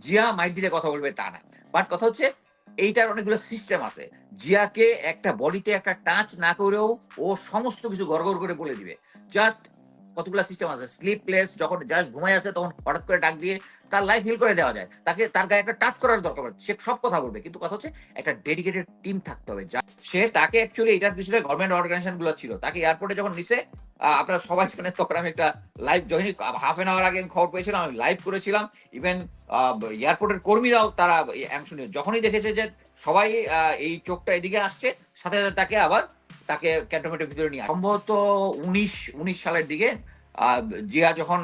জিয়া মাইট দিলে কথা বলবে, তা না। বাট কথা হচ্ছে, এইটার অনেকগুলো সিস্টেম আছে। জিয়াকে একটা বডিতে একটা টাচ না করেও ও সমস্ত কিছু গড়গড় করে বলে দিবে। জাস্ট কতগুলো সিস্টেম আছে? স্লিপলেস যখন জাস্ট ঘুমাই আছে তখন হঠাৎ করে ডাক দিয়ে তার লাইফ হিল করে দেওয়া যায়। তাকে, তার গায়ে একটা টাচ করার দরকার পড়ে। সে সব কথা বলবে। কিন্তু কথা হচ্ছে, একটা ডেডিকেটেড টিম থাকতে হবে। যা, সে তাকে অ্যাকচুয়ালি এটার পিছনে গভর্নমেন্ট অর্গানাইজেশনগুলো ছিল। তাকে এয়ারপোর্টে যখন নিছে আপনারা সবাই জানেন তখন আমি একটা live join half an hour আগে আমি খবর পেয়েছিলাম, আমি লাইভ করেছিলাম। ইভেন এয়ারপোর্টের কর্মীরাও তারা অংশ নিয়ে যখনই দেখেছে যে সবাই এই চোখটা এদিকে আসছে, সাথে সাথে তাকে আবার তাকে ক্যান্টনমেন্টের ভিতরে নিয়ে সম্ভবত উনিশ উনিশ সালের দিকে জিয়া যখন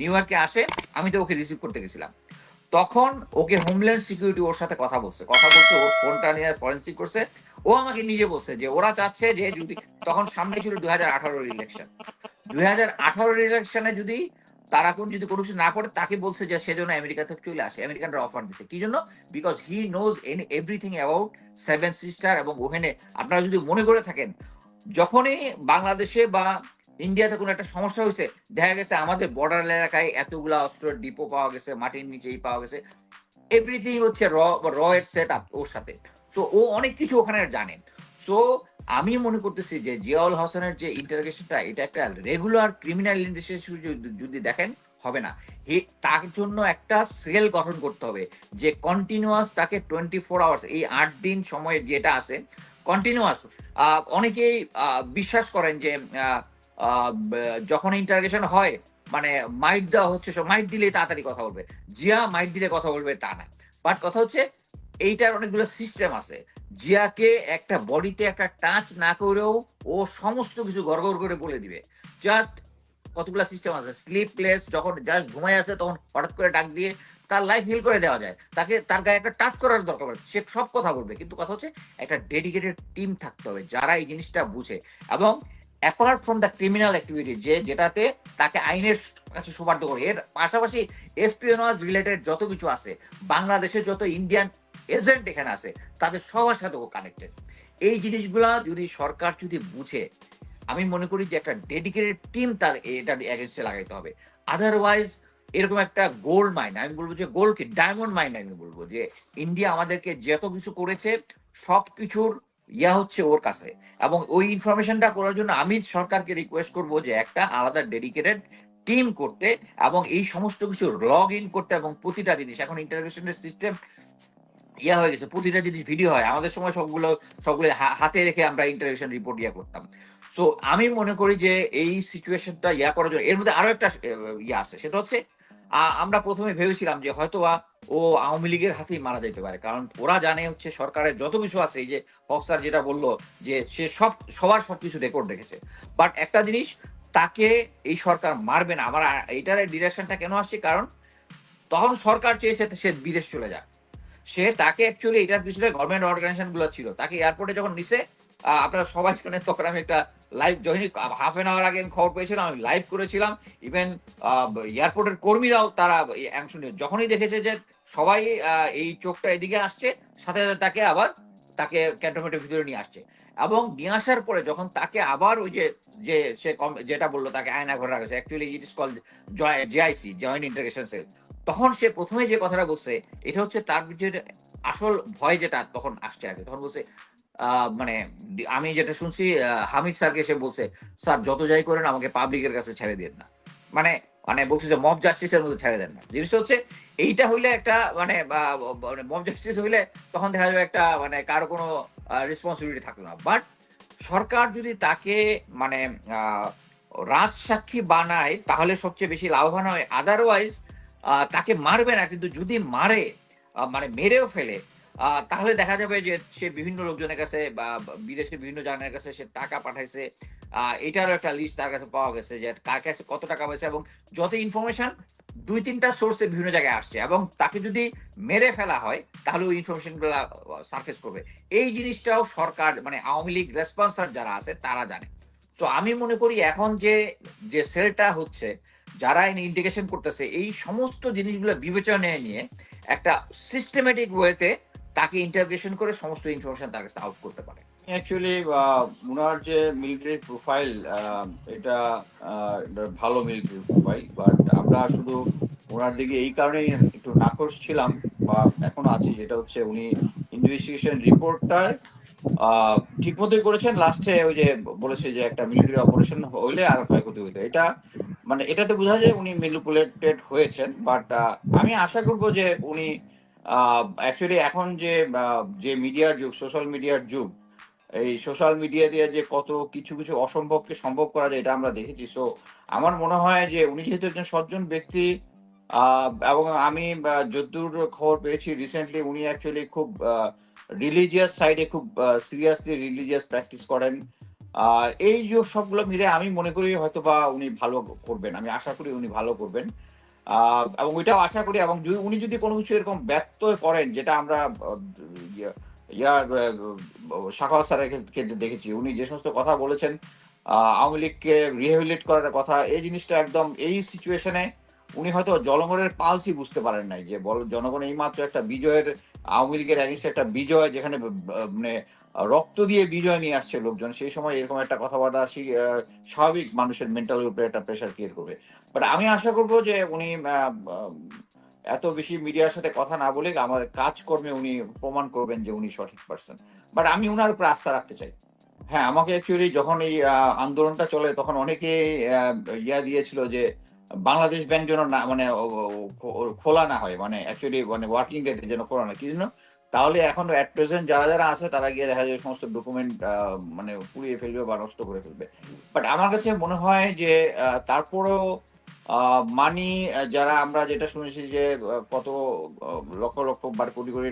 নিউ ইয়র্কে আসে, আমি তো ওকে রিসিভ করতে গেছিলাম। তখন ওকে হোমল্যান্ড সিকিউরিটি ওর সাথে কথা বলছে। কথা বলছে, ওর ফোনটা নিয়ে ফরেন্সিক করছে। ও আমাকে নিজে বলছে যে ওরা চাচ্ছে যে যদি তখন সামনে ছিল দুই হাজার আঠারোর ইলেকশন দুই হাজার আঠারোর ইলেকশনে যদি তারা কোন যদি কোনো কিছু না করে, তাকে বলছে যে সেজন্য আমেরিকা থেকে চলে আসে। আমেরিকানরা অফার দিচ্ছে কি জন্য? Because he knows any everything about seven sister এবং ওখানে আপনারা যদি মনে করে থাকেন, যখনই বাংলাদেশে বা ইন্ডিয়াতে কোনো একটা সমস্যা হয়েছে, দেখা গেছে আমাদের বর্ডার এলাকায় এতগুলা অস্ত্র ডিপো পাওয়া গেছে, মাটির নিচেই পাওয়া গেছে। এভরিথিং হচ্ছে র র এর সেট আপ ওর সাথে। সো ও অনেক কিছু ওখানে জানেন সো আমি মনে করতেছি যে জিয়াউল হাসানের যে ইন্টারগেশনটা এটা একটা রেগুলার ক্রিমিনাল ইনভেস্টিগেশন যদি দেখেন, হবে না। তার জন্য একটা সেল গঠন করতে হবে যে কন্টিনিউয়াস তাকে টোয়েন্টি ফোর আওয়ার্স এই আট দিন সময় যেটা আছে কন্টিনিউয়াস অনেকেই বিশ্বাস করেন যে যখন ইন্টারগেশন হয় মানে মাইট দেওয়া হচ্ছে সব মাইট দিলে তাড়াতাড়ি কথা বলবে। জিয়া মাইট দিলে কথা বলবে, তা না। বাট কথা হচ্ছে এইটার অনেকগুলো সিস্টেম আছে। জিয়াকে একটা বডিতে একটা টাচ না করেও ও সমস্ত কিছু গড়গড় করে বলে দিবে। জাস্ট কতগুলো সিস্টেম আছে? স্লিপলেস যখন জাস্ট ঘুমাই আছে তখন হঠাৎ করে ডাক দিয়ে তার লাইফ হিল করে দেওয়া যায়। তাকে, তার গায়ে একটা টাচ করার দরকার পড়ে। সে সব কথা বলবে। কিন্তু কথা হচ্ছে, একটা ডেডিকেটেড টিম থাকতে হবে, যারা এই জিনিসটা বুঝে। এবং apart from the criminal activity যে যেটাতে তাকে আইনের কাছে সুপার্দ করে, এর পাশাপাশি এসপিওনাজ রিলেটেড যত কিছু আছে, বাংলাদেশের যত ইন্ডিয়ান এজেন্ট এখানে আছে, তাদের সবার সাথে ও কানেক্টেড এই জিনিসগুলা যদি সরকার যদি বুঝে, আমি মনে করি যে একটা ডেডিকেটেড টিম তার এটা এগেনস্টে লাগাইতে হবে। আদারওয়াইজ এরকম একটা গোল্ড মাইন আমি বলব যে গোল্ড কি? ডায়মন্ড মাইন আমি বলব যে ইন্ডিয়া আমাদেরকে যত কিছু করেছে, সব কিছুর ইয়া হচ্ছে ওর কাছে। এবং ওই ইনফরমেশনটা করার জন্য আমি সরকারকে রিকোয়েস্ট করব যে একটা আলাদা ডেডিকেটেড টিম করতে এবং এই সমস্ত কিছু লগ ইন করতে এবং প্রতিটা জিনিস, এখন ইন্টারভেশনের সিস্টেম ইয়া হয়ে গেছে, প্রতিটা জিনিস ভিডিও হয়। আমাদের সময় সবগুলো সবগুলো হাতে রেখে আমরা ইন্টারভেশন রিপোর্ট ইয়া করতাম। সো আমি মনে করি যে এই সিচুয়েশনটা ইয়া করার জন্য, এর মধ্যে আরও একটা ইয়া আছে। সেটা হচ্ছে আমরা প্রথমে ভেবেছিলাম যে হয়তোবা ও আওয়ামী লীগের হাতেই মারা যেতে পারে। কারণ ওরা জানে হচ্ছে সরকারের যত কিছু আছে, এই যে বক্সার যেটা বলল যে সে সব, সবার সবকিছু রেকর্ড রেখেছে। বাট একটা জিনিস, তাকে এই সরকার মারবে না। আমার এইটার ডিরেকশনটা কেন আসছে? কারণ তখন সরকার চেয়েছে সে বিদেশ চলে যাক। সে তাকে অ্যাকচুয়ালি এটার পিছনে গভর্নমেন্ট অর্গানাইজেশনগুলো ছিল। তাকে এয়ারপোর্টে যখন নিছে আপনারা সবাই জানেন তখন আমি একটা live join half an hour আগে আমি খবর পেয়েছিলাম, আমি লাইভ করেছিলাম। ইভেন এয়ারপোর্টের কর্মীরাও তারা অংশ নিয়ে যখনই দেখেছে যে সবাই এই চোখটা এদিকে আসছে, সাথে সাথে তাকে আবার তাকে ক্যান্টনমেন্টের ভিতরে নিয়ে আসছে। এবং নিয়ে আসার পরে যখন তাকে আবার ওই যে যে সে কম- যেটা বলল তাকে আয়না ঘরে রাখছে অ্যাকচুয়ালি ইট ইস কল জয় জেআইসি জয়েন্ট ইন্টারগ্রেশন সেল তখন সে প্রথমে যে কথাটা বলছে, এটা হচ্ছে তার যে আসল ভয় যেটা তখন আসছে আগে। তখন বলছে মানে আমি যেটা শুনছি হামিদ স্যারকে সে বলছে, স্যার, যত যাই করেন, আমাকে পাবলিকের কাছে ছেড়ে দেন না। মানে মানে বলছে যে মব জাস্টিসের মধ্যে ছেড়ে দেন না। জিনিসটা হচ্ছে, এইটা হইলে একটা মানে মব জাস্টিস হইলে তখন দেখা যাবে একটা মানে কারও কোনো রেসপন্সিবিলিটি থাকল না। বাট সরকার যদি তাকে মানে রাজসাক্ষী বানায়, তাহলে সবচেয়ে বেশি লাভবান হয়। আদারওয়াইজ তাকে মারবে না, কিন্তু যদি মারে মানে মেরেও ফেলে তাহলে দেখা যাবে যে সে বিভিন্ন লোকজনের কাছে বা বিদেশে বিভিন্ন জনের কাছে সে টাকা পাঠাইছে। এটারও একটা লিস্ট তার কাছে পাওয়া গেছে যে কার কাছে কত টাকা পাইছে এবং যত ইনফরমেশন দুই তিনটা সোর্সে বিভিন্ন জায়গায় আসছে এবং তাকে যদি মেরে ফেলা হয়, তাহলে ওই ইনফরমেশনগুলা সার্ফেস করবে। এই জিনিসটাও সরকার মানে আওয়ামী লীগ রেসপন্সার যারা আছে, তারা জানে। তো আমি মনে করি এখন যে যে সেলটা হচ্ছে যারা ইন্ডিকেশন করতেছে, এই সমস্ত জিনিসগুলো বিবেচনায় নিয়ে একটা সিস্টেমেটিক ওয়েতে তাকে ইন্টারগ্রেশন করে সমস্ত ইনফরমেশন তার কাছে আউট করতে পারে। অ্যাকচুয়ালি উনার যে মিলিটারি প্রোফাইল এটা ভালো মিলিটারি প্রোফাইল বাট আমরা শুধু ওনার দিকে এই কারণেই একটু নাকশ ছিলাম, বা এখনও আছি, যেটা হচ্ছে উনি ইনভেস্টিগেশন রিপোর্টটা ঠিক মতোই করেছেন। লাস্টে ওই যে বলেছে যে একটা মিলিটারি অপারেশন হইলে আর ক্ষয়ক্ষতি হইতো। এটা মানে এটাতে বোঝা যায় উনি ম্যানিপুলেটেড হয়েছেন বাট আমি আশা করব যে উনি অ্যাকচুয়ালি এখন যে যে মিডিয়ার যুগ সোশ্যাল মিডিয়ার যুগ এই সোশ্যাল মিডিয়া দিয়ে যে কত কিছু কিছু অসম্ভবকে সম্ভব করা যায় এটা আমরা দেখেছি। সো আমার মনে হয় যে উনি যেহেতু একজন সজ্জন ব্যক্তি এবং আমি আহ, যতদূর খবর পেয়েছি রিসেন্টলি উনি অ্যাকচুয়ালি খুব রিলিজিয়াস সাইডে খুব সিরিয়াসলি রিলিজিয়াস প্র্যাকটিস করেন। এই যে সবগুলো মিলে আমি মনে করি হয়তো বা উনি ভালো করবেন। আমি আশা করি উনি ভালো করবেন। এবং ওইটাও আশা করি, এবং উনি যদি কোনো কিছু এরকম ব্যক্ত করেন যেটা আমরা ইয়ার শাখা স্যারের ক্ষেত্রে দেখেছি, উনি যে সমস্ত কথা বলেছেন আওয়ামী লীগকে রিহেবিলিট করার কথা, এই জিনিসটা একদম এই সিচুয়েশনে উনি হয়তো জনগণের পালসই বুঝতে পারেন নাই যে বল জনগণ এই মাত্র একটা বিজয়ের, আওয়ামী লীগের against একটা বিজয়, যেখানে মানে রক্ত দিয়ে বিজয় নিয়ে আসছে লোকজন, সেই সময় এরকম একটা কথাবার্তা স্বাভাবিক মানুষের মেন্টাল উপরে একটা প্রেশার ক্রিয়েট করবে। বাট আমি আশা করব যে উনি এত বেশি মিডিয়ার সাথে কথা না বলে আমাদের কাজকর্মে উনি প্রমাণ করবেন যে উনি সঠিক পার্সন বাট আমি উনার উপরে আস্থা রাখতে চাই। হ্যাঁ আমাকে অ্যাকচুয়ালি যখন এই আন্দোলনটা চলে তখন অনেকে ইয়া দিয়েছিল যে বাংলাদেশ ব্যাংক যেন না মানে খোলা না হয় মানে অ্যাকচুয়ালি মানে ওয়ার্কিং ডেতে যেন খোলা না কি জন্য? তাহলে এখন অ্যাট প্রেজেন্ট যারা যারা আছে তারা গিয়ে দেখা যায় সমস্ত ডকুমেন্ট মানে পুড়িয়ে ফেলবে বা নষ্ট করে ফেলবে। বাট আমার কাছে মনে হয় যে আহ, তারপরেও মানি যারা আমরা যেটা শুনেছি যে কত লক্ষ লক্ষ বার কোটি কোটি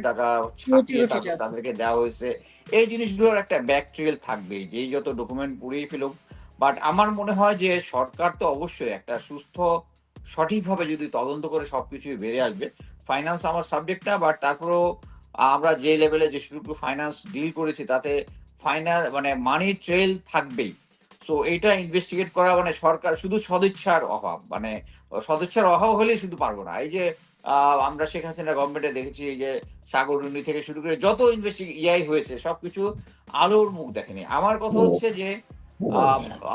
ছাপিয়ে টাকা। তাদেরকে দেওয়া হয়েছে। এই জিনিসগুলোর একটা ব্যাকটেরিয়াল থাকবে যেই যত ডকুমেন্ট পুড়িয়ে ফেলুক বাট আমার মনে হয় যে সরকার তো অবশ্যই একটা সুস্থ সঠিকভাবে যদি তদন্ত করে সবকিছু বেড়ে আসবে। ফাইন্যান্স আমার সাবজেক্ট না বাট তারপরেও আমরা যে লেভেলে যেটুকু ফাইন্যান্স ডিল করেছি তাতে ফাইনাল মানে মানি ট্রেল থাকবেই। সো এইটা ইনভেস্টিগেট করা মানে সরকার শুধু সদিচ্ছার অভাব। মানে সদিচ্ছার অভাব হলেই শুধু পারব না। এই যে আমরা শেখ হাসিনা গভর্নমেন্টে দেখেছি এই যে সাগর রুনি থেকে শুরু করে যত ইনভেস্টি ইয়াই হয়েছে সবকিছু আলোর মুখ দেখেনি। আমার কথা হচ্ছে যে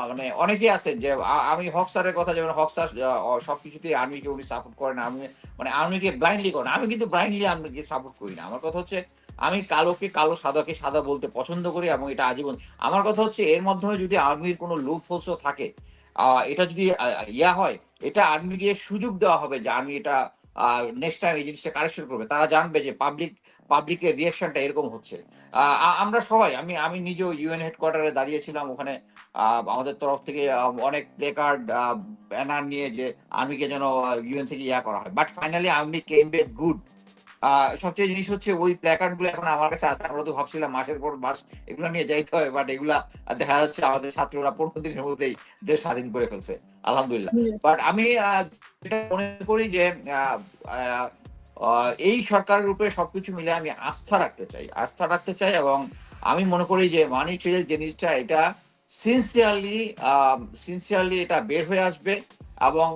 মানে অনেকেই আছেন যে আমি হক স্যারের কথা যেমন হক স্যার সবকিছুতে আর্মিকে উনি সাপোর্ট করেন আমি মানে আর্মিকে ব্লাইন্ডলি করেন। আমি কিন্তু ব্লাইন্ডলি আর্মিকে সাপোর্ট করি না। আমার কথা হচ্ছে আমি কালোকে কালো সাদাকে সাদা বলতে পছন্দ করি এবং এটা আজীবন। আমার কথা হচ্ছে এর মাধ্যমে যদি আর্মির কোনো লুপ হোলসও থাকে আহ, এটা যদি ইয়া হয় এটা আর্মিকে সুযোগ দেওয়া হবে যে আর্মি এটা নেক্সট টাইম এই জিনিসটা কারেকশন করবে। তারা জানবে যে পাবলিক পাবলিকের রিয়াকশনটা এরকম হচ্ছে। আমরা সবাই আমি আমি নিজেও ইউএন হেডকোয়ার্টারে দাঁড়িয়েছিলাম ওখানে আমাদের তরফ থেকে অনেক প্লে কার্ড ব্যানার নিয়ে যে আর্মিকে যেন ইউএন থেকে ইয়া করা হয়। But finally army came back good সবচেয়ে জিনিস হচ্ছে ওই প্ল্যাকার্ডগুলো এখন আমার কাছে আসতে আমরা তো ভাবছিলাম মাসের পর মাস এগুলো নিয়ে যাইতে হয় বাট এগুলা দেখা যাচ্ছে আমাদের ছাত্ররা পনেরো দিনের মধ্যেই দেশ স্বাধীন করে ফেলছে। আলহামদুলিল্লাহ। বাট আমি যেটা মনে করি যে এই সরকারের উপরে সবকিছু মিলে আমি আস্থা রাখতে চাই, আস্থা রাখতে চাই এবং আমি মনে করি যে মানি ট্রেল জিনিসটা, এটা সিনসিয়ারলি সিনসিয়ারলি এটা বের হয়ে আসবে এবং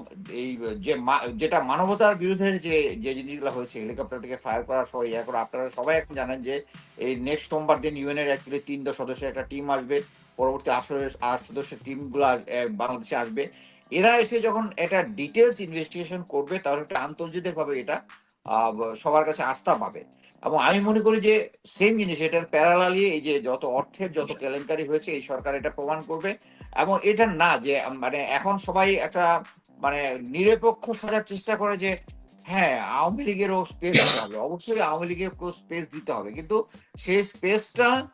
এই যে যেটা মানবতার বিরুদ্ধে যে যে জিনিসগুলো হয়েছে হেলিকপ্টার থেকে ফায়ার করা সহ ইয়া করা আপনারা সবাই এখন জানেন যে এই নেক্সট সোমবার দিন ইউএন এর অ্যাকচুয়ালি তিন দশ সদস্যের একটা টিম আসবে, পরবর্তী আসলে আট সদস্যের টিমগুলো বাংলাদেশে আসবে। এরা এসে যখন এটা ডিটেলস ইনভেস্টিগেশন করবে, তাহলে একটা আন্তর্জাতিকভাবে এটা সবার কাছে আস্থা পাবে। এবং আমি মনে করি যে সেম জিনিস, এটার প্যারালালি এই যে যত অর্থের যত কেলেঙ্কারি হয়েছে, এই সরকার এটা প্রমাণ করবে। এবং এটা না যে মানে এখন সবাই একটা মানে নিরপেক্ষ সাজার চেষ্টা করে যে হ্যাঁ আওয়ামী লীগেরও স্পেস দিতে হবে। অবশ্যই আওয়ামী লীগের স্পেস দিতে হবে। কিন্তু সেই স্পেসটা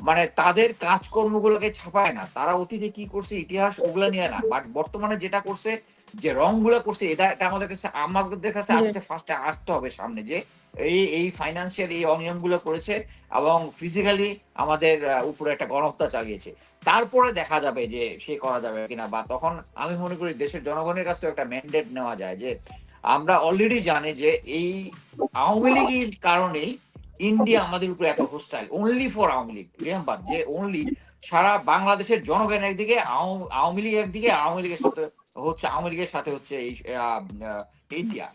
মানে তাদের কাজকর্মগুলোকে ছাপায় না। তারা অতীতে কি করছে, ইতিহাস ওগুলা নিয়ে না। বাট বর্তমানে যেটা করছে যে রংগুলা করছে এটা এটা আমাদের কাছে আমাদের কাছে আসতে ফার্স্টে আসতে হবে সামনে যে এই এই ফাইন্যান্সিয়াল এই অনিয়মগুলো করেছে এবং ফিজিক্যালি আমাদের উপরে একটা গণহত্যা চালিয়েছে। তারপরে দেখা যাবে যে সে করা যাবে কিনা বা তখন আমি মনে করি দেশের জনগণের কাছ থেকে একটা ম্যান্ডেট নেওয়া যায় যে আমরা অলরেডি জানি যে এই আওয়ামী লীগের কারণেই ইন্ডিয়া আমাদের উপরে এত hostile only for Awami League remember যে অনলি সারা বাংলাদেশের জনগণ একদিকে আওয়ামী লীগ একদিকে আওয়ামী লীগের সাথে হচ্ছে আওয়ামী লীগের সাথে হচ্ছে এই ইন্ডিয়া।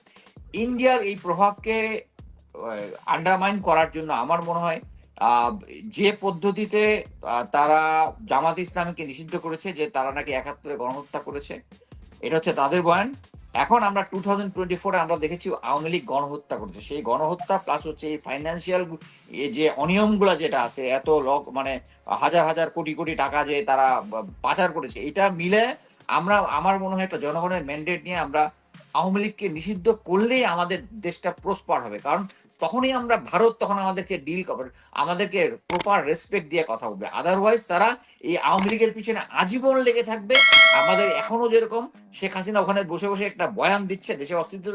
ইন্ডিয়ার এই প্রভাবকে আন্ডারমাইন করার জন্য আমার মনে হয় যে পদ্ধতিতে তারা জামাত ইসলামকে নিষিদ্ধ করেছে, যে তারা নাকি একাত্তরে গণহত্যা করেছে, এটা হচ্ছে তাদের বয়ান। এখন আমরা টু থাউজেন্ড টোয়েন্টি ফোরে আমরা দেখেছি আওয়ামী লীগ গণহত্যা করেছে। সেই গণহত্যা প্লাস হচ্ছে এই ফাইন্যান্সিয়াল যে অনিয়মগুলো যেটা আছে, এত লক মানে হাজার হাজার কোটি কোটি টাকা যে তারা পাচার করেছে, এটা মিলে আমরা, আমার মনে হয় একটা জনগণের ম্যান্ডেট নিয়ে আমরা আওয়ামী লীগকে নিষিদ্ধ করলেই আমাদের দেশটা প্রসপার হবে। কারণ তখনই আমরা, ভারত তখন আমাদেরকে ডিল করবে আমাদেরকে প্রপার রেসপেক্ট দিয়ে কথা বলবে। আদারওয়াইজ তারা এই আওয়ামী লীগের পিছনে আজীবন লেগে থাকবে। আমাদের এখনও যেরকম শেখ হাসিনা ওখানে বসে বসে একটা বয়ান দিচ্ছে দেশের অস্তিত্ব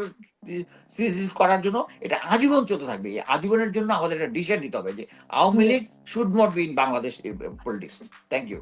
করার জন্য, এটা আজীবন চলতে থাকবে। এই আজীবনের জন্য আমাদের একটা ডিসিশন নিতে হবে যে Awami League should not be in Bangladesh politics thank you